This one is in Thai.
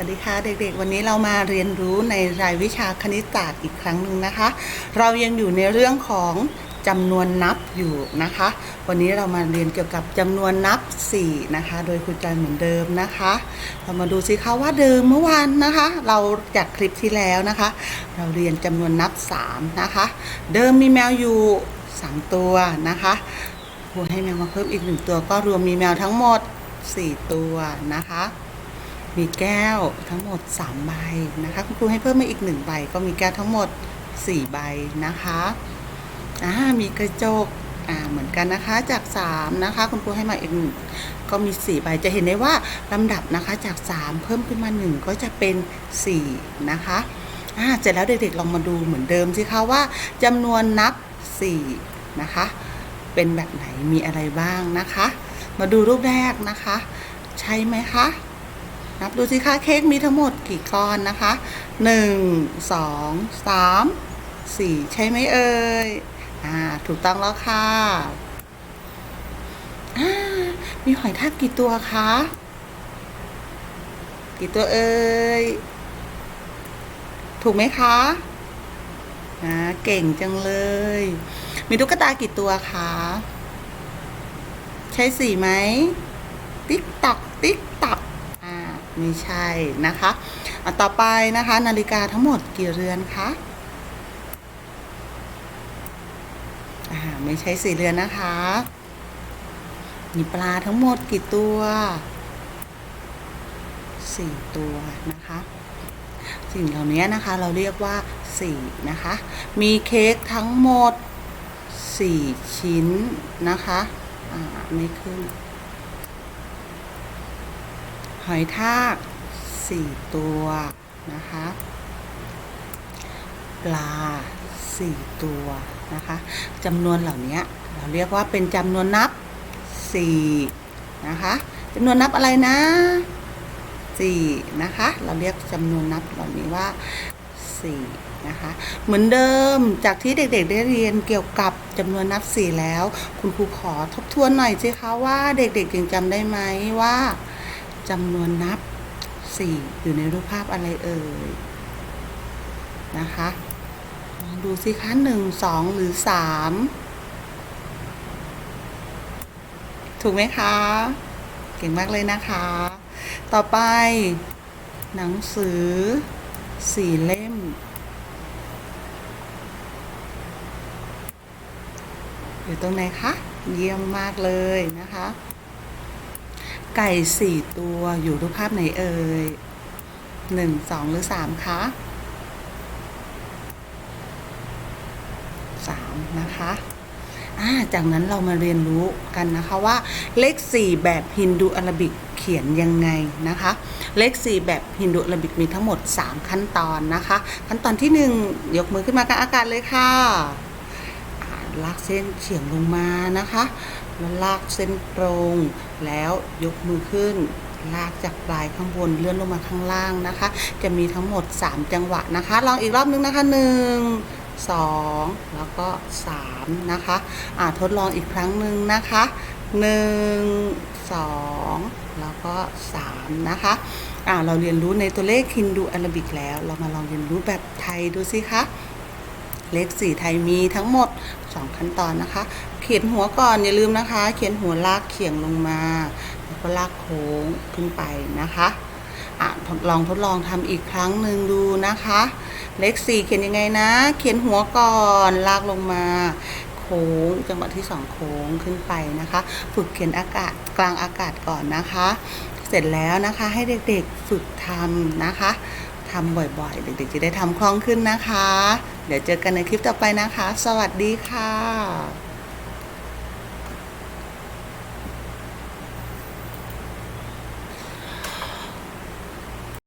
วัสดีค่ะเด็กๆ วันนี้เรามาเรียนรู้ในรายวิชาคณิตศาสตร์อีกครั้งหนึ่งนะคะ เรายังอยู่ในเรื่องของจำนวนนับอยู่นะคะ วันนี้เรามาเรียนเกี่ยวกับจำนวนนับ 4 นะคะ โดยครูจอยเหมือนเดิมนะคะ เรามาดูสิคะว่าเดิมเมื่อวานนะคะ เราจากคลิปที่แล้วนะคะ เราเรียนจำนวนนับ 3 นะคะ เดิมมีแมวอยู่ 3 ตัวนะคะครูให้แมวมาเพิ่มอีกหนึ่งตัว ก็รวมมีแมวทั้งหมด 4 ตัวนะคะ มีแก้วทั้งหมด 3 ใบนะคะคุณครูให้เพิ่มมาอีก 1 ใบ ก็มีแก้วทั้งหมด 4 ใบนะคะอ่ามีกระจกอ่าเหมือนกันนะคะจาก 3 นะคะ คุณครูให้มาอีกหนึ่งก็มี 4 ใบจะเห็นได้ว่าลำดับนะคะจาก 3 เพิ่มขึ้นมา 1 ก็จะเป็น 4 นะคะอ่าเสร็จแล้วเด็กๆลองมาดูเหมือนเดิมสิคะว่าจำนวนนับ 4 นะคะ เป็นแบบไหนมีอะไรบ้างนะคะ มาดูรูปแรกนะคะ ใช่ไหมคะ นับดูสิคะเค้กมีทั้งหมดกี่ก้อนนะคะหนึ่งสองสามสี่ใช่ไหมเอ่ยอ่าถูกต้องแล้วค่ะอ่ามีหอยทากกี่ตัวคะ กี่ตัวเอ่ยถูกไหมคะอ่าเก่งจังเลย มีตุ๊กตากี่ตัวคะใช่สี่ไหมติ๊กตักติ๊กตัก ไม่ใช่นะคะต่อไปนะคะ นาฬิกาทั้งหมดกี่เรือนคะไม่ใช่สี่เรือนนะคะมีปลาทั้งหมดกี่ตัวสี่ตัวนะคะ สิ่งเหล่านี้นะคะเราเรียกว่าสี่นะคะ มีเค้กทั้งหมดสี่ชิ้นนะคะ อ่า ไม่ขึ้น อยทากสี่ตัวนะคะ ปลาสี่ตัวนะคะจำนวนเหล่านี้เราเรียกว่าเป็นจำนวนนับสี่นะคะจำนวนนับอะไรนะสี่นะคะ เราเรียกจำนวนนับเหล่านี้ว่าสี่นะคะเหมือนเดิมจากที่เด็กๆ ได้เรียนเกี่ยวกับจำนวนนับสี่แล้ว คุณครูขอทบทวนหน่อยสิคะว่าเด็กๆยังจำได้ไหมว่า จำนวนนับ 4 อยู่ในรูปภาพอะไรเอ่ย นะคะลองดูสิคะหนึ่งสองหรือ 3 ถูกไหมคะ เก่งมากเลยนะคะ ต่อไป หนังสือสี่เล่มอยู่ตรงไหนคะ เยี่ยมมากเลยนะคะ ไก่สี่ตัวอยู่รูปภาพไหนเอ่ยหนึ่งสองหรือสามคะสามนะคะจากนั้นเรามาเรียนรู้กันนะคะว่าเลขสี่แบบฮินดูอาราบิกเขียนยังไงนะคะ เลขสี่แบบฮินดูอาราบิกมีทั้งหมด 3 ขั้นตอนนะคะ ขั้นตอนที่ 1 ยกมือขึ้นมากลางอากาศเลยค่ะ ลากเส้นเฉียงลงมานะคะ แล้วลากเส้นตรง แล้วยกมือขึ้น ลากจากปลายข้างบนเลื่อนลงมาข้างล่างนะคะ จะมีทั้งหมด 3 จังหวะนะคะ ลองอีกรอบนึงนะคะ 1 2 แล้วก็ 3 นะคะอ่าทดลองอีกครั้งหนึ่งนะคะ 1 2 แล้วก็ 3 นะคะอ่าเราเรียนรู้ในตัวเลขฮินดูอาราบิกแล้ว เรามาลองเรียนรู้แบบไทยดูสิคะ เลขสี่ไทยมีทั้งหมด 2 ขั้นตอนนะคะ เขียนหัวก่อนอย่าลืมนะคะ เขียนหัวลากเขียงลงมาแล้วก็ลากโค้งขึ้นไปนะคะอะทดลองทดลองทำอีกครั้งหนึ่งดูนะคะ เลขสี่เขียนยังไงนะ เขียนหัวก่อนลากลงมา โค้งจังหวะที่สองโค้งขึ้นไปนะคะ ฝึกเขียนอากาศกลางอากาศก่อนนะคะ เสร็จแล้วนะคะให้เด็กๆฝึกทำนะคะ ทำบ่อยๆ เด็กๆจะได้ทำคล่องขึ้นนะคะ เดี๋ยวเจอกันในคลิปต่อไปนะคะ สวัสดีค่ะ